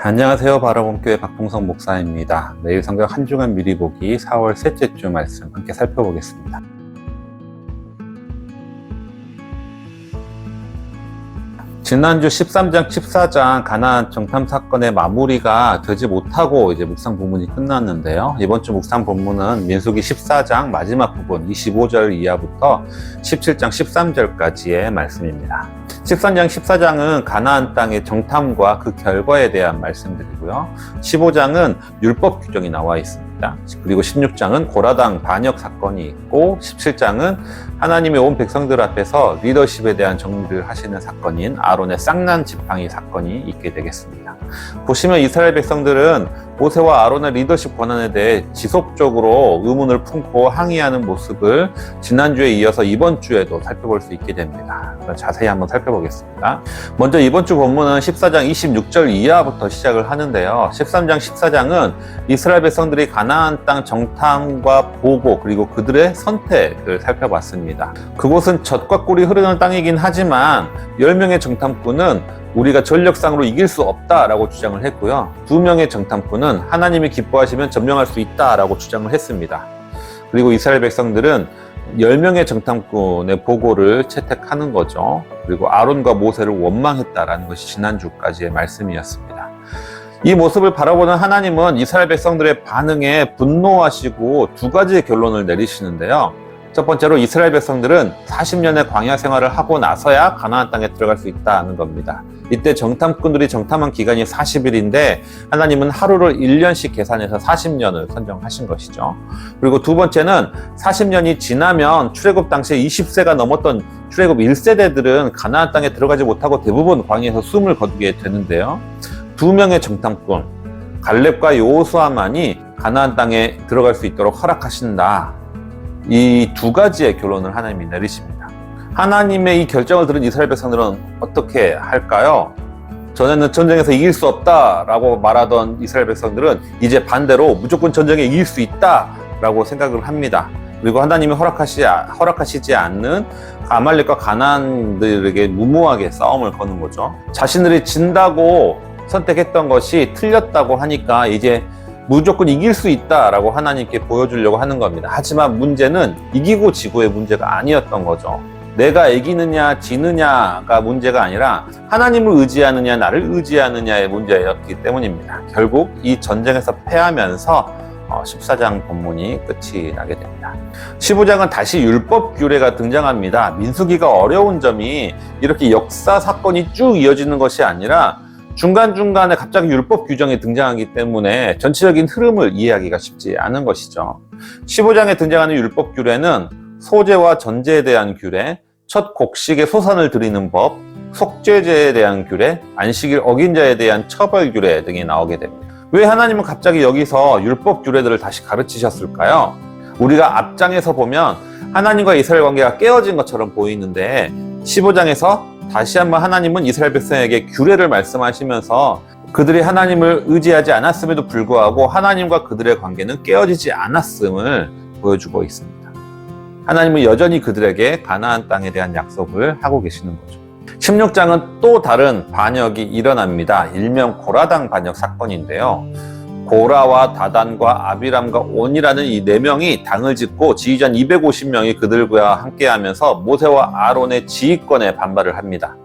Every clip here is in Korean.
안녕하세요. 바라본교회 박봉성 목사입니다. 매일 성경 한 주간 미리 보기 4월 셋째 주 말씀 함께 살펴보겠습니다. 지난주 13장, 14장 가나안 정탐 사건의 마무리가 되지 못하고 이제 묵상 본문이 끝났는데요. 이번 주 묵상 본문은 민수기 14장 마지막 부분 25절 이하부터 17장 13절까지의 말씀입니다. 13장, 14장은 가나안 땅의 정탐과 그 결과에 대한 말씀드리고요. 15장은 율법 규정이 나와 있습니다. 그리고 16장은 고라당 반역 사건이 있고 17장은 하나님의 온 백성들 앞에서 리더십에 대한 정리를 하시는 사건인 아론의 쌍난 지팡이 사건이 있게 되겠습니다. 보시면 이스라엘 백성들은 모세와 아론의 리더십 권한에 대해 지속적으로 의문을 품고 항의하는 모습을 지난주에 이어서 이번 주에도 살펴볼 수 있게 됩니다. 자세히 한번 살펴보겠습니다. 먼저 이번 주 본문은 14장 26절 이하부터 시작을 하는데요. 13장 14장은 이스라엘 백성들이 가나안 땅 정탐과 보고 그리고 그들의 선택을 살펴봤습니다. 그곳은 젖과 꿀이 흐르는 땅이긴 하지만 10명의 정탐꾼은 우리가 전력상으로 이길 수 없다라고 주장을 했고요. 두 명의 정탐꾼은 하나님이 기뻐하시면 점령할 수 있다라고 주장을 했습니다. 그리고 이스라엘 백성들은 10명의 정탐꾼의 보고를 채택하는 거죠. 그리고 아론과 모세를 원망했다라는 것이 지난주까지의 말씀이었습니다. 이 모습을 바라보는 하나님은 이스라엘 백성들의 반응에 분노하시고 두 가지의 결론을 내리시는데요. 첫 번째로 이스라엘 백성들은 40년의 광야 생활을 하고 나서야 가나안 땅에 들어갈 수 있다는 겁니다. 이때 정탐꾼들이 정탐한 기간이 40일인데 하나님은 하루를 1년씩 계산해서 40년을 선정하신 것이죠. 그리고 두 번째는 40년이 지나면 출애굽 당시에 20세가 넘었던 출애굽 1세대들은 가나안 땅에 들어가지 못하고 대부분 광야에서 숨을 거두게 되는데요. 두 명의 정탐꾼 갈렙과 요호수아만이 가나안 땅에 들어갈 수 있도록 허락하신다. 이 두 가지의 결론을 하나님이 내리십니다. 하나님의 이 결정을 들은 이스라엘 백성들은 어떻게 할까요? 전에는 전쟁에서 이길 수 없다라고 말하던 이스라엘 백성들은 이제 반대로 무조건 전쟁에 이길 수 있다라고 생각을 합니다. 그리고 하나님이 허락하시, 허락하시지 않는 아말렉과 가나안들에게 무모하게 싸움을 거는 거죠. 자신들이 진다고 선택했던 것이 틀렸다고 하니까 이제 무조건 이길 수 있다라고 하나님께 보여주려고 하는 겁니다. 하지만 문제는 이기고 지고의 문제가 아니었던 거죠. 내가 이기느냐 지느냐가 문제가 아니라 하나님을 의지하느냐 나를 의지하느냐의 문제였기 때문입니다. 결국 이 전쟁에서 패하면서 14장 본문이 끝이 나게 됩니다. 15장은 다시 율법 규례가 등장합니다. 민수기가 어려운 점이 이렇게 역사 사건이 쭉 이어지는 것이 아니라 중간중간에 갑자기 율법 규정이 등장하기 때문에 전체적인 흐름을 이해하기가 쉽지 않은 것이죠. 15장에 등장하는 율법 규례는 소재와 전제에 대한 규례, 첫 곡식의 소산을 드리는 법, 속죄제에 대한 규례, 안식일 어긴 자에 대한 처벌 규례 등이 나오게 됩니다. 왜 하나님은 갑자기 여기서 율법 규례들을 다시 가르치셨을까요? 우리가 앞장에서 보면 하나님과 이스라엘 관계가 깨어진 것처럼 보이는데 15장에서 다시 한번 하나님은 이스라엘 백성에게 규례를 말씀하시면서 그들이 하나님을 의지하지 않았음에도 불구하고 하나님과 그들의 관계는 깨어지지 않았음을 보여주고 있습니다. 하나님은 여전히 그들에게 가나안 땅에 대한 약속을 하고 계시는 거죠. 16장은 또 다른 반역이 일어납니다. 일명 고라당 반역 사건인데요. 고라와 다단과 아비람과 온이라는 이 네 명이 당을 짓고 지휘관 250명이 그들과 함께하면서 모세와 아론의 지휘권에 반발을 합니다.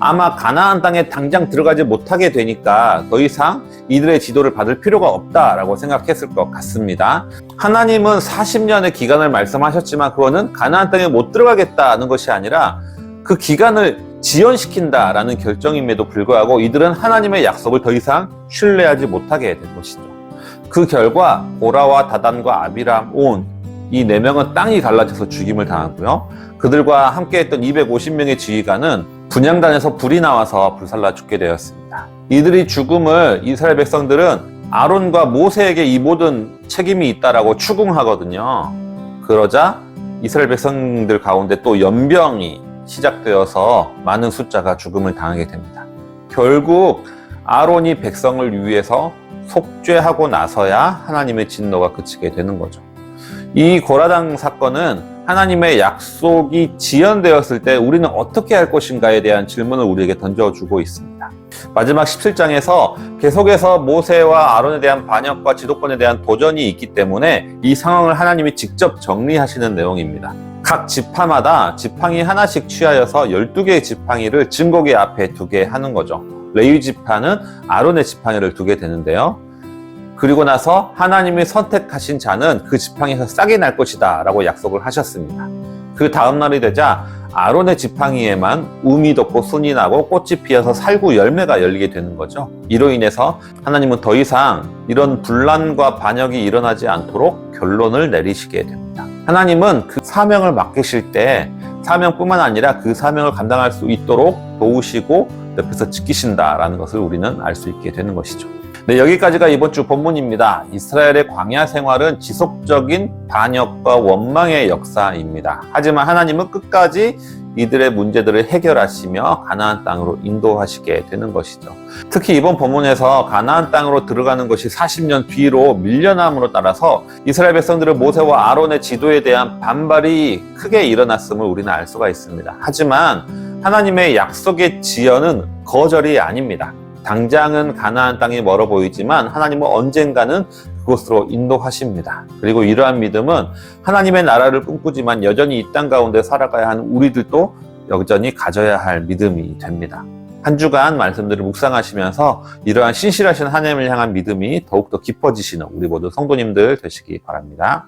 아마 가나안 땅에 당장 들어가지 못하게 되니까 더 이상 이들의 지도를 받을 필요가 없다라고 생각했을 것 같습니다. 하나님은 40년의 기간을 말씀하셨지만 그거는 가나안 땅에 못 들어가겠다는 것이 아니라 그 기간을 지연시킨다라는 결정임에도 불구하고 이들은 하나님의 약속을 더 이상 신뢰하지 못하게 된 것이죠. 그 결과 고라와 다단과 아비람, 온 이 네 명은 땅이 갈라져서 죽임을 당하고요. 그들과 함께했던 250명의 지휘관은 분양단에서 불이 나와서 불살라 죽게 되었습니다. 이들이 죽음을 이스라엘 백성들은 아론과 모세에게 이 모든 책임이 있다라고 추궁하거든요. 그러자 이스라엘 백성들 가운데 또 연병이 시작되어서 많은 숫자가 죽음을 당하게 됩니다. 결국 아론이 백성을 위해서 속죄하고 나서야 하나님의 진노가 그치게 되는 거죠. 이 고라당 사건은 하나님의 약속이 지연되었을 때 우리는 어떻게 할 것인가에 대한 질문을 우리에게 던져주고 있습니다. 마지막 17장에서 계속해서 모세와 아론에 대한 반역과 지도권에 대한 도전이 있기 때문에 이 상황을 하나님이 직접 정리하시는 내용입니다. 각 지파마다 지팡이 하나씩 취하여서 12개의 지팡이를 증거기 앞에 두게 하는 거죠. 레위 지파는 아론의 지팡이를 두게 되는데요. 그리고 나서 하나님이 선택하신 자는 그 지팡이에서 싹이 날 것이다 라고 약속을 하셨습니다. 그 다음 날이 되자 아론의 지팡이에만 um이 돋고 순이 나고 꽃이 피어서 살구 열매가 열리게 되는 거죠. 이로 인해서 하나님은 더 이상 이런 분란과 반역이 일어나지 않도록 결론을 내리시게 됩니다. 하나님은 그 사명을 맡기실 때 사명뿐만 아니라 그 사명을 감당할 수 있도록 도우시고 옆에서 지키신다라는 것을 우리는 알 수 있게 되는 것이죠. 네, 여기까지가 이번 주 본문입니다. 이스라엘의 광야 생활은 지속적인 반역과 원망의 역사입니다. 하지만 하나님은 끝까지 이들의 문제들을 해결하시며 가나안 땅으로 인도하시게 되는 것이죠. 특히 이번 본문에서 가나안 땅으로 들어가는 것이 40년 뒤로 밀려남으로 따라서 이스라엘 백성들은 모세와 아론의 지도에 대한 반발이 크게 일어났음을 우리는 알 수가 있습니다. 하지만 하나님의 약속의 지연은 거절이 아닙니다. 당장은 가나안 땅이 멀어 보이지만 하나님은 언젠가는 그곳으로 인도하십니다. 그리고 이러한 믿음은 하나님의 나라를 꿈꾸지만 여전히 이 땅 가운데 살아가야 하는 우리들도 여전히 가져야 할 믿음이 됩니다. 한 주간 말씀들을 묵상하시면서 이러한 신실하신 하나님을 향한 믿음이 더욱더 깊어지시는 우리 모두 성도님들 되시기 바랍니다.